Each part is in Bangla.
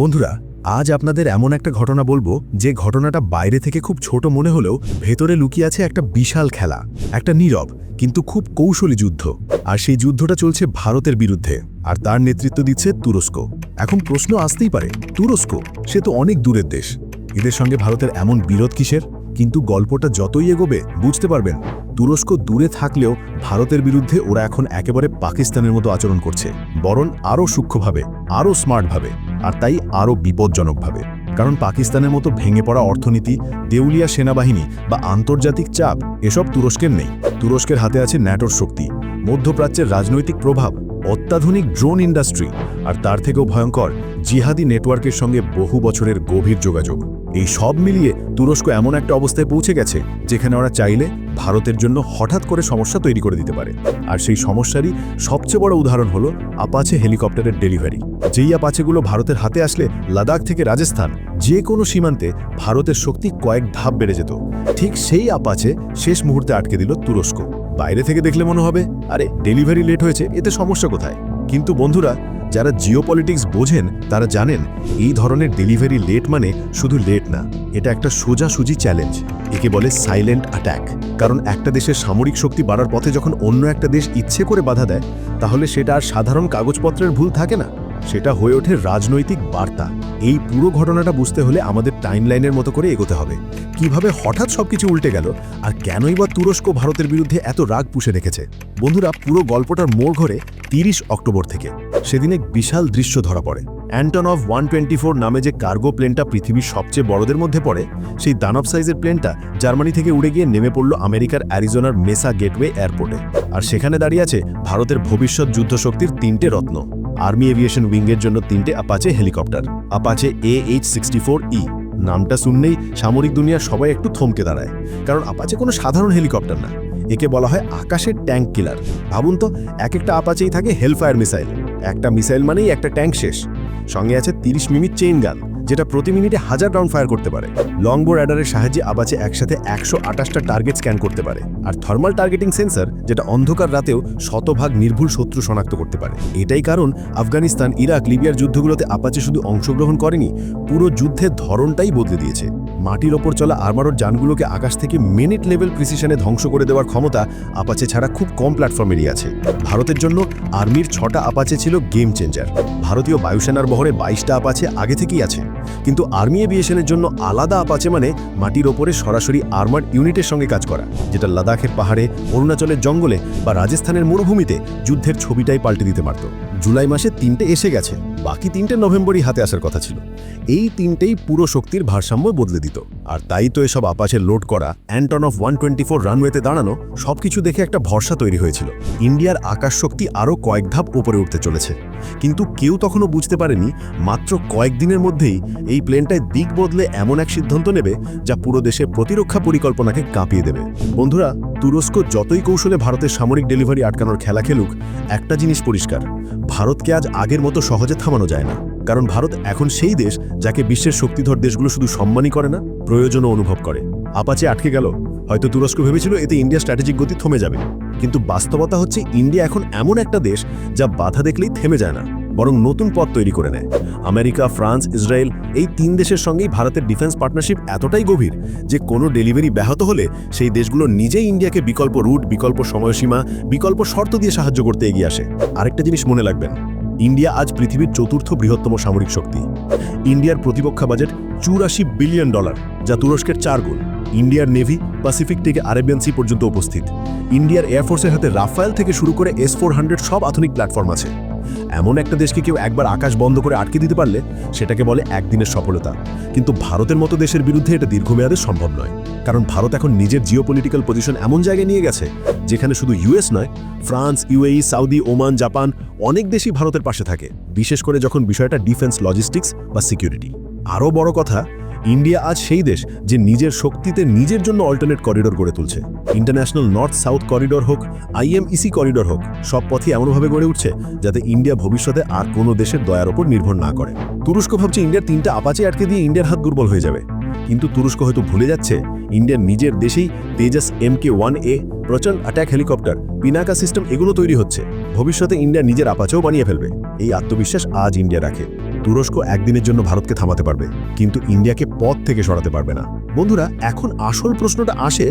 বন্ধুরা, আজ আপনাদের এমন একটা ঘটনা বলব যে ঘটনাটা বাইরে থেকে খুব ছোট মনে হলেও ভেতরে লুকিয়ে আছে একটা বিশাল খেলা, একটা নীরব, কিন্তু খুব কৌশলী যুদ্ধ। আর সেই যুদ্ধটা চলছে ভারতের বিরুদ্ধে, আর তার নেতৃত্ব দিচ্ছে তুরস্ক। এখন প্রশ্ন আসতেই পারে, তুরস্ক, সে তো অনেক দূরের দেশ। এদের সঙ্গে ভারতের এমন বিরোধ কিসের? কিন্তু গল্পটা যতই এগোবে, বুঝতে পারবেন, তুরস্ক দূরে থাকলেও ভারতের বিরুদ্ধে ওরা এখন একেবারে পাকিস্তানের মতো আচরণ করছে, বরং আরও সূক্ষ্মভাবে, আরও স্মার্টভাবে। আর তাই আরও বিপজ্জনকভাবে। কারণ পাকিস্তানের মতো ভেঙে পড়া অর্থনীতি, দেউলিয়া সেনাবাহিনী বা আন্তর্জাতিক চাপ, এসব তুরস্কের নেই। তুরস্কের হাতে আছে ন্যাটোর শক্তি, মধ্যপ্রাচ্যের রাজনৈতিক প্রভাব, অত্যাধুনিক ড্রোন ইন্ডাস্ট্রি আর তার থেকেও ভয়ঙ্কর জিহাদি নেটওয়ার্কের সঙ্গে বহু বছরের গভীর যোগাযোগ। এই সব মিলিয়ে তুরস্ক এমন একটা অবস্থায় পৌঁছে গেছে, যেখানে ওরা চাইলে ভারতের জন্য হঠাৎ করে সমস্যা তৈরি করে দিতে পারে। আর সেই সমস্যারই সবচেয়ে বড় উদাহরণ হলো আপাচে হেলিকপ্টারের ডেলিভারি। যেই আপাচেগুলো ভারতের হাতে আসলে লাদাখ থেকে রাজস্থান যে কোনো সীমান্তে ভারতের শক্তি কয়েক ধাপ বেড়ে যেত। ঠিক সেই আপাচে শেষ মুহূর্তে আটকে দিল তুরস্ক। বাইরে থেকে দেখলে মনে হবে, আরে, ডেলিভারি লেট হয়েছে, এতে সমস্যা কোথায়? কিন্তু বন্ধুরা যারা জিওপলিটিক্স বোঝেন, তারা জানেন এই ধরনের ডেলিভারি লেট মানে শুধু লেট না, এটা একটা সোজাসুজি চ্যালেঞ্জ। একে বলে সাইলেন্ট অ্যাট্যাক কারণ একটা দেশের সামরিক শক্তি বাড়ার পথে যখন অন্য একটা দেশ ইচ্ছে করে বাধা দেয়, তাহলে সেটা আর সাধারণ কাগজপত্রের ভুল থাকে না। সেটা হয়ে ওঠে রাজনৈতিক বার্তা। এই পুরো ঘটনাটা বুঝতে হলে আমাদের টাইমলাইনের মতো করে এগোতে হবে। কীভাবে হঠাৎ সবকিছু উল্টে গেল আর কেনই বা তুরস্ক ভারতের বিরুদ্ধে এত রাগ পুষে রেখেছে? বন্ধুরা, পুরো গল্পটার মোড় ঘরে তিরিশ অক্টোবর থেকে। সেদিন এক বিশাল দৃশ্য ধরা পড়ে। Antonov one twenty four নামে যে কার্গো প্লেনটা পৃথিবীর সবচেয়ে বড়দের মধ্যে পড়ে, সেই দানব সাইজের প্লেনটা জার্মানি থেকে উড়ে গিয়ে নেমে পড়ল আমেরিকার অ্যারিজোনার মেসা গেটওয়ে এয়ারপোর্টে। আর সেখানে দাঁড়িয়ে আছে ভারতের ভবিষ্যৎ যুদ্ধশক্তির তিনটে রত্ন। আর্মি এভিয়েশন উইংয়ের জন্য তিনটে Apache helicopter Apache A H sixty four E নামটা শুনলেই সামরিক দুনিয়ার সবাই একটু থমকে দাঁড়ায়। কারণ আপাচে কোনো সাধারণ হেলিকপ্টার না। একে বলা হয় আকাশের ট্যাঙ্ক কিলার। ভাবুন তো এক একটা আপাচেই থাকে হেলফায়ার মিসাইল। একটা মিসাইল মানেই একটা ট্যাঙ্ক শেষ। সঙ্গে আছে তিরিশ মিনিট চেইন গান, যেটা প্রতি মিনিটে হাজার রাউন্ড ফায়ার করতে পারে। লংবো র্যাডারের সাহায্যে আবাচে একসাথে একশো আটাশটা টার্গেট স্ক্যান করতে পারে। আর থার্মাল টার্গেটিং সেন্সর, যেটা অন্ধকার রাতেও শতভাগ নির্ভুল শত্রু শনাক্ত করতে পারে। এটাই কারণ আফগানিস্তান, ইরাক, লিবিয়ার যুদ্ধগুলোতে আপাচে শুধু অংশগ্রহণ করেনি, পুরো যুদ্ধের ধরনটাই বদলে দিয়েছে। মাটির ওপর চলা আর্মারোর যানগুলোকে আকাশ থেকে মিনিট লেভেল প্রিসিশনে ধ্বংস করে দেওয়ার ক্ষমতা আপাচে ছাড়া খুব কম প্ল্যাটফর্মেরই আছে। ভারতের জন্য আর্মির ছটা আপাচে ছিল গেম চেঞ্জার ভারতীয় বায়ুসেনার বহরে বাইশটা আপাচে আগে থেকেই আছে। কিন্তু আর্মি এভিয়েশনের জন্য আলাদা আপাচে মানে মাটির ওপরে সরাসরি আর্মার ইউনিটের সঙ্গে কাজ করা, যেটা লাদাখের পাহাড়ে, অরুণাচলের জঙ্গলে বা রাজস্থানের মরুভূমিতে যুদ্ধের ছবিটাই পাল্টে দিতে পারত। জুলাই মাসে তিনটে এসে গেছে, বাকি তিনটে নভেম্বরই হাতে আসার কথা ছিল। এই তিনটেই পুরো শক্তির ভারসাম্য বদলে দিত। আর তাই তো এসব আপাচে লোড করা Antonov one twenty four রানওয়েতে দাঁড়ানো, সবকিছু দেখে একটা ভরসা তৈরি হয়েছিল। ইন্ডিয়ার আকাশ শক্তি আরও কয়েক ধাপ উপরে উঠতে চলেছে। কিন্তু কেউ তখনও বুঝতে পারেনি, মাত্র কয়েকদিনের মধ্যেই এই প্লেনটায় দিক বদলে এমন এক সিদ্ধান্ত নেবে যা পুরো দেশে প্রতিরক্ষা পরিকল্পনাকে কাঁপিয়ে দেবে। বন্ধুরা, তুরস্ক যতই কৌশলে ভারতের সামরিক ডেলিভারি আটকানোর খেলা খেলুক, একটা জিনিস পরিষ্কার, ভারতকে আজ আগের মতো সহজে থামানো যায় না। কারণ ভারত এখন সেই দেশ যাকে বিশ্বের শক্তিধর দেশগুলো শুধু সম্মানই করে না, প্রয়োজনও অনুভব করে। আপাচে আটকে গেল। হয়তো তুরস্ক ভেবেছিল এতে ইন্ডিয়া স্ট্র্যাটেজিক গতি থমে যাবে। কিন্তু বাস্তবতা হচ্ছে ইন্ডিয়া এখন এমন একটা দেশ যা বাধা দেখলেই থেমে যায় না, বরং নতুন পথ তৈরি করে নেয়। আমেরিকা, ফ্রান্স, ইসরায়েল এই তিন দেশের সঙ্গেই ভারতের ডিফেন্স পার্টনারশিপ এতটাই গভীর যে কোনো ডেলিভারি ব্যাহত হলে সেই দেশগুলো নিজেই ইন্ডিয়াকে বিকল্প রুট, বিকল্প সময়সীমা, বিকল্প শর্ত দিয়ে সাহায্য করতে এগিয়ে আসে। আরেকটা জিনিস মনে রাখবেন ইন্ডিয়া আজ পৃথিবীর চতুর্থ বৃহত্তম সামরিক শক্তি। ইন্ডিয়ার প্রতিরক্ষা বাজেট চুরাশি বিলিয়ন ডলার, যা তুরস্কের চার গুণ। ইন্ডিয়ার নেভি প্যাসিফিক থেকে আরেবিয়ান সি পর্যন্ত উপস্থিত। ইন্ডিয়ার এয়ারফোর্সের হাতে রাফায়েল থেকে শুরু করে এস ফোর হান্ড্রেড সব আধুনিক প্ল্যাটফর্ম আছে। এমন একটা দেশকে কেউ একবার আকাশ বন্ধ করে আটকে দিতে পারলে সেটাকে বলে একদিনের সফলতা। কিন্তু ভারতের মতো দেশের বিরুদ্ধে এটা দীর্ঘমেয়াদে সম্ভব নয়। কারণ ভারত এখন নিজের জিওপলিটিক্যাল পজিশন এমন জায়গায় নিয়ে গেছে, যেখানে শুধু ইউএস নয় France UAE Saudi Oman Japan অনেক দেশই ভারতের পাশে থাকে, বিশেষ করে যখন বিষয়টা ডিফেন্স লজিস্টিক্স বা সিকিউরিটি আরও বড় কথা, ইন্ডিয়া আজ সেই দেশ যে নিজের শক্তিতে নিজের জন্য অল্টারনেট করিডোর গড়ে তুলছে। ইন্টারন্যাশনাল নর্থ সাউথ করিডোর হোক আইএমইসি করিডোর হোক, সব পথই এমনভাবে গড়ে উঠছে যাতে ইন্ডিয়া ভবিষ্যতে আর কোনো দেশের দয়ার ওপর নির্ভর না করে। তুরস্ক ভাবছে ইন্ডিয়ার তিনটা আপাচে আটকে দিয়ে ইন্ডিয়ার হাত দুর্বল হয়ে যাবে। কিন্তু তুরস্ক হয়তো ভুলে যাচ্ছে, ইন্ডিয়ার নিজের দেশেই Tejas M K one A প্রচণ্ড অ্যাটাক হেলিকপ্টার পিনাকা সিস্টেম এগুলো তৈরি হচ্ছে। ভবিষ্যতে ইন্ডিয়া নিজের আপাচেও বানিয়ে ফেলবে। এই আত্মবিশ্বাস আজ ইন্ডিয়া রাখে। তুরস্ক একদিনের জন্য ভারতকে থামাতে পারবে, কিন্তু ইন্ডিয়াকে পথ থেকে সরাতে পারবে না। বন্ধুরা, এখন আসল প্রশ্নটা আসে,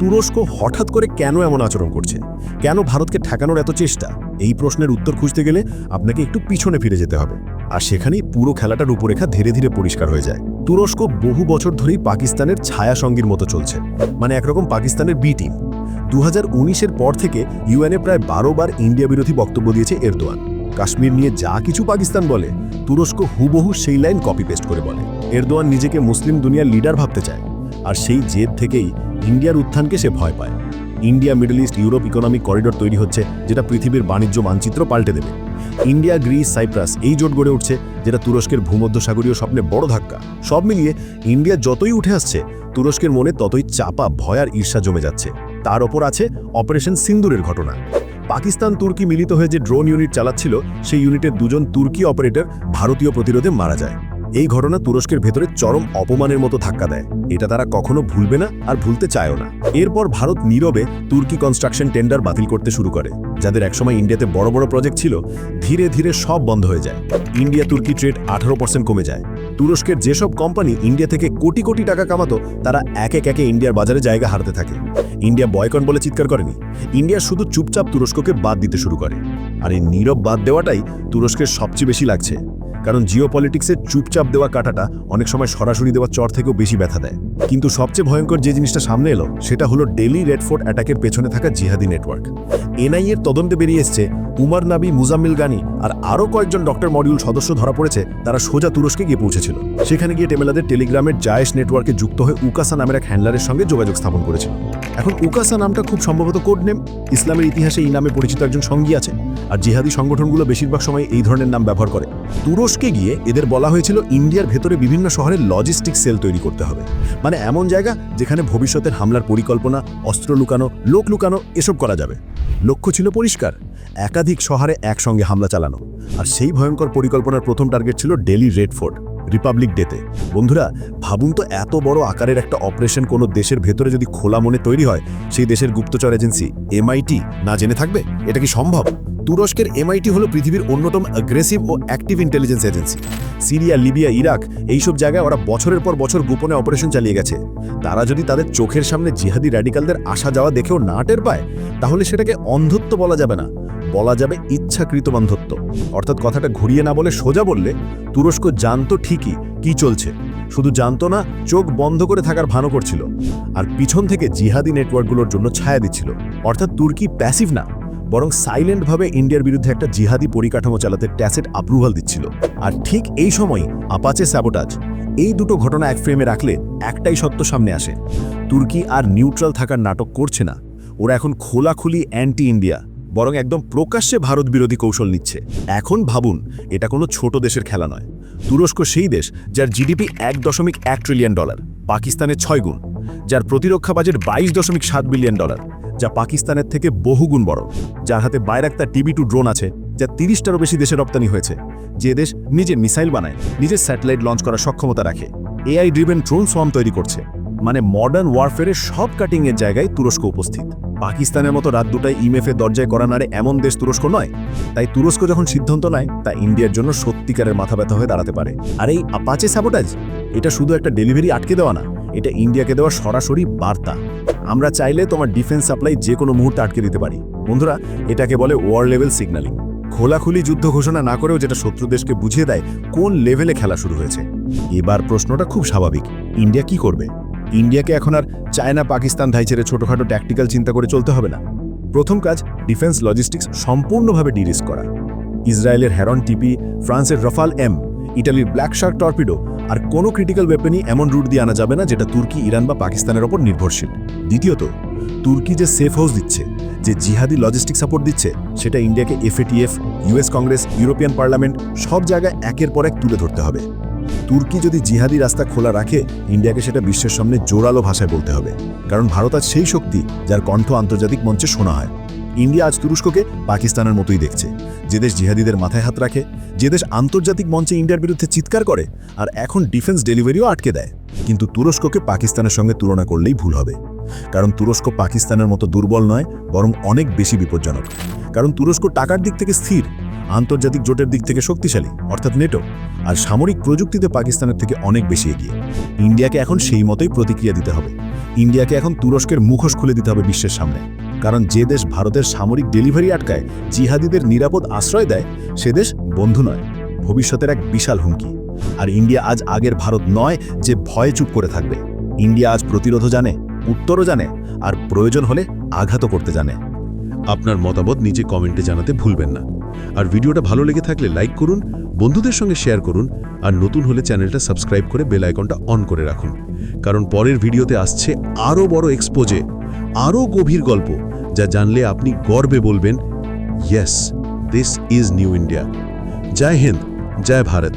তুরস্ক হঠাৎ করে কেন এমন আচরণ করছে? কেন ভারতকে ঠেকানোর এত চেষ্টা? এই প্রশ্নের উত্তর খুঁজতে গেলে আপনাকে একটু পিছনে ফিরে যেতে হবে। আর সেখানেই পুরো খেলাটার রূপরেখা ধীরে ধীরে পরিষ্কার হয়ে যায়। তুরস্ক বহু বছর ধরেই পাকিস্তানের ছায়া সঙ্গীর মতো চলছে। মানে একরকম পাকিস্তানের বি টিম দু হাজার পর থেকে ইউএনএ প্রায় বারো বার ইন্ডিয়া বিরোধী বক্তব্য দিয়েছে এরদোয়ান। কাশ্মীর নিয়ে যা কিছু পাকিস্তান বলে, তুরস্ক হুবহু সেই লাইন কপি পেস্ট করে বলে। এরদোয়ান নিজেকে মুসলিম দুনিয়ার লিডার ভাবতে চায়। আর সেই জেদ থেকেই ইন্ডিয়ার উত্থানকে সে ভয় পায়। India middle east Europe economic corridor তৈরি হচ্ছে, যেটা পৃথিবীর বাণিজ্য মানচিত্র পাল্টে দেবে। ইন্ডিয়া, গ্রিস, সাইপ্রাস, এই জোট গড়ে উঠছে যেটা তুরস্কের ভূমধ্যসাগরীয় স্বপ্নে বড় ধাক্কা। সব মিলিয়ে ইন্ডিয়া যতই উঠে আসছে, তুরস্কের মনে ততই চাপা, ভয় আর ঈর্ষা জমে যাচ্ছে। তার ওপর আছে অপারেশন সিন্দুরের ঘটনা। পাকিস্তান তুর্কি মিলিত হয়ে যে ড্রোন ইউনিট চালাচ্ছিল, সেই ইউনিটের দুজন তুর্কি অপারেটর ভারতীয় প্রতিরোধে মারা যায়। এই ঘটনা তুরস্কের ভেতরে চরম অপমানের মতো ধাক্কা দেয়। এটা তারা কখনো ভুলবে না আর ভুলতে চায়ও না। এরপর ভারত নীরবে তুর্কি কনস্ট্রাকশন টেন্ডার বাতিল করতে শুরু করে, যাদের একসময় ইন্ডিয়াতে বড় বড় প্রজেক্ট ছিল, ধীরে ধীরে সব বন্ধ হয়ে যায়। ইন্ডিয়া তুর্কি ট্রেড আঠারো পার্সেন্ট কমে যায়। তুরস্কের যেসব কোম্পানি ইন্ডিয়া থেকে কোটি কোটি টাকা কামাতো, তারা এক এক একে ইন্ডিয়ার বাজারে জায়গা হারতে থাকে। ইন্ডিয়া বয়কন বলে চিৎকার করেনি। ইন্ডিয়া শুধু চুপচাপ তুরস্ককে বাদ দিতে শুরু করে। আর এই নীরব বাদ দেওয়াটাই তুরস্কের সবচেয়ে বেশি লাগছে। কারণ জিও পলিটিক্সের চুপচাপ দেওয়া কাটাটা অনেক সময় সরাসরি দেওয়া চর থেকেও বেশি ব্যথা দেয়। কিন্তু সবচেয়ে ভয়ঙ্কর যে জিনিসটা সামনে এলো, সেটা হলো ডেলি রেড ফোর্ট অ্যাটাকের পেছনে থাকা জিহাদি নেটওয়ার্ক। এনআই এর তদন্তে বেরিয়ে এসছে উমার নাবি, মুজাম্মিল গানি আর আরও কয়েকজন ডক্টর মডিউল সদস্য ধরা পড়েছে, তারা সোজা তুরস্কে গিয়ে পৌঁছেছিল। সেখানে গিয়ে টেমেলাদের টেলিগ্রামের জায়েশ নেটওয়ার্কে যুক্ত হয়ে উকাসা নামের এক হ্যান্ডলারের সঙ্গে যোগাযোগ স্থাপন করেছিল। এখন উকাসা নামটা খুব সম্ভবত কোড নেম ইসলামের ইতিহাসে এই নামে পরিচিত একজন সঙ্গী আছে, আর জিহাদি সংগঠনগুলো বেশিরভাগ সময় এই ধরনের নাম ব্যবহার করে। তুরস্কে গিয়ে এদের বলা হয়েছিল, ইন্ডিয়ার ভেতরে বিভিন্ন শহরে লজিস্টিক সেল তৈরি করতে হবে। মানে এমন জায়গা যেখানে ভবিষ্যতের হামলার পরিকল্পনা, অস্ত্র লুকানো, লোক লুকানো, এসব করা যাবে। লক্ষ্য ছিল পরিষ্কার, একাধিক শহরে একসঙ্গে হামলা চালানো। আর সেই ভয়ঙ্কর পরিকল্পনার প্রথম টার্গেট ছিল ডেলি রেড ফোর্ট রিপাবলিক ডেতে বন্ধুরা, ভাবুন তো এত বড় আকারের একটা অপারেশন কোনো দেশের ভেতরে যদি খোলা মনে তৈরি হয়, সেই দেশের গুপ্তচর এজেন্সি এমআইটি না জেনে থাকবে? এটা কি সম্ভব? তুরস্কের এমআইটি হলো পৃথিবীর অন্যতম অ্যাগ্রেসিভ ও active intelligence agency Syria, Libya, Iraq, এইসব জায়গায় ওরা বছরের পর বছর গোপনে অপারেশন চালিয়ে গেছে। তারা যদি তাদের চোখের সামনে জিহাদি র্যাডিকালদের আসা যাওয়া দেখেও না টের পায়, তাহলে সেটাকে অন্ধত্ব বলা যাবে না। বলা যাবে ইচ্ছাকৃত বান্ধত্ব। অর্থাৎ কথাটা ঘুরিয়ে না বলে সোজা বললে তুরস্ক জানতো ঠিকই কি চলছে। শুধু জানতো না, চোখ বন্ধ করে থাকার ভানো করছিল। আর পিছন থেকে জিহাদি নেটওয়ার্কগুলোর জন্য ছায়া দিচ্ছিল। অর্থাৎ তুর্কি প্যাসিভ না, বরং সাইলেন্টভাবে ইন্ডিয়ার বিরুদ্ধে একটা জিহাদি পরিকাঠামো চালাতে ট্যাসেট অ্যাপ্রুভাল দিচ্ছিল। আর ঠিক এই সময় আপাচে স্যাবোটাজ এই দুটো ঘটনা এক ফ্রেমে রাখলে একটাই সত্য সামনে আসে। তুর্কি আর নিউট্রাল থাকার নাটক করছে না। ওরা এখন খোলাখুলি অ্যান্টি ইন্ডিয়া বরং একদম প্রকাশ্যে ভারত বিরোধী কৌশল নিচ্ছে। এখন ভাবুন, এটা কোনো ছোট দেশের খেলা নয়। তুরস্ক সেই দেশ যার জিডিপি এক দশমিক এক ট্রিলিয়ন ডলার পাকিস্তানের ছয় গুণ, যার প্রতিরক্ষা বাজেট বাইশ দশমিক সাত বিলিয়ন ডলার যা পাকিস্তানের থেকে বহুগুণ বড়। যার হাতে বাইরাক্তা টিবি টু ড্রোন আছে, যা তিরিশটারও বেশি দেশে রপ্তানি হয়েছে। যে দেশ নিজের মিসাইল বানায়, নিজের স্যাটেলাইট লঞ্চ করার সক্ষমতা রাখে। এআই ড্রিভেন ড্রোন সোয়াম তৈরি করছে। মানে মডার্ন ওয়ারফেয়ারের সব কাটিংয়ের জায়গায় তুরস্ক উপস্থিত। পাকিস্তানের মতো রাত দুটায় ইমেফে দরজায় করা নাড়ে এমন দেশ তুরস্ক নয়। তাই তুরস্ক যখন সিদ্ধান্ত নেয়, তা ইন্ডিয়ার জন্য সত্যিকারের মাথা ব্যথা হয়ে দাঁড়াতে পারে। আর এই আপাচে স্যাবোটাজ এটা শুধু একটা ডেলিভারি আটকে দেওয়া না, এটা ইন্ডিয়াকে দেওয়া সরাসরি বার্তা। আমরা চাইলে তোমার ডিফেন্স সাপ্লাই যে কোনো মুহূর্তে আটকে দিতে পারি। বন্ধুরা, এটাকে বলে ওয়ার লেভেল সিগন্যালিং খোলাখুলি যুদ্ধ ঘোষণা না করেও যেটা শত্রু দেশকে বুঝিয়ে দেয়, কোন লেভেলে খেলা শুরু হয়েছে? এবার প্রশ্নটা খুব স্বাভাবিক, ইন্ডিয়া কি করবে? ইন্ডিয়াকে এখন আর চায়না পাকিস্তান ধাইচেরে ছোটখাটো ট্যাকটিক্যাল চিন্তা করে চলতে হবে না। প্রথম কাজ ডিফেন্স লজিস্টিক্স সম্পূর্ণভাবে ডিরিস্ক করা। ইসরায়েলের হ্যারন টিপি ফ্রান্সের রফাল এম ইটালির ব্ল্যাক শার্ক টর্পিডো আর কোনো ক্রিটিক্যাল ওয়েপেনই এমন রুট দিয়ে আনা যাবে না যেটা তুর্কি, ইরান বা পাকিস্তানের ওপর নির্ভরশীল। দ্বিতীয়ত, তুর্কি যে সেফ হাউস দিচ্ছে, যে জিহাদি লজিস্টিক সাপোর্ট দিচ্ছে, সেটা ইন্ডিয়াকে FATF US Congress European parliament সব জায়গায় একের পর এক তুলে ধরতে হবে। তুর্কি যদি জিহাদি রাস্তা খোলা রাখে, ইন্ডিয়াকে সেটা বিশ্বের সামনে জোরালো ভাষায় বলতে হবে। কারণ ভারত আজ সেই শক্তি যার কণ্ঠ আন্তর্জাতিক মঞ্চে শোনা হয়। ইন্ডিয়া আজ তুরস্ককে পাকিস্তানের মতোই দেখছে। যে দেশ জিহাদিদের মাথায় হাত রাখে, যে দেশ আন্তর্জাতিক মঞ্চে ইন্ডিয়ার বিরুদ্ধে চিৎকার করে, আর এখন ডিফেন্স ডেলিভারিও আটকে দেয়। কিন্তু তুরস্ককে পাকিস্তানের সঙ্গে তুলনা করলেই ভুল হবে। কারণ তুরস্ক পাকিস্তানের মতো দুর্বল নয়, বরং অনেক বেশি বিপজ্জনক। কারণ তুরস্ক টাকার দিক থেকে স্থির। আন্তর্জাতিক জোটের দিক থেকে শক্তিশালী, অর্থাৎ নেটো। আর সামরিক প্রযুক্তিতে পাকিস্তানের থেকে অনেক বেশি এগিয়ে। ইন্ডিয়াকে এখন সেই মতোই প্রতিক্রিয়া দিতে হবে। ইন্ডিয়াকে এখন তুরস্কের মুখোশ খুলে দিতে হবে বিশ্বের সামনে। কারণ যে দেশ ভারতের সামরিক ডেলিভারি আটকায়, জিহাদিদের নিরাপদ আশ্রয় দেয়, সে দেশ বন্ধু নয়, ভবিষ্যতের এক বিশাল হুমকি। আর ইন্ডিয়া আজ আগের ভারত নয় যে ভয়ে চুপ করে থাকবে। ইন্ডিয়া আজ প্রতিরোধও জানে, উত্তরও জানে, আর প্রয়োজন হলে আঘাতও করতে জানে। আপনার মতামত নিচে কমেন্টে জানাতে ভুলবেন না। আর ভিডিওটা ভালো লেগে থাকলে লাইক করুন, বন্ধুদের সঙ্গে শেয়ার করুন, আর নতুন হলে চ্যানেলটা সাবস্ক্রাইব করে বেল আইকনটা অন করে রাখুন। কারণ পরের ভিডিওতে আসছে আরও বড় এক্সপোজে আরও গভীর গল্প, যা জানলে আপনি গর্বে বলবেন yes this is new India জয় হিন্দ, জয় ভারত।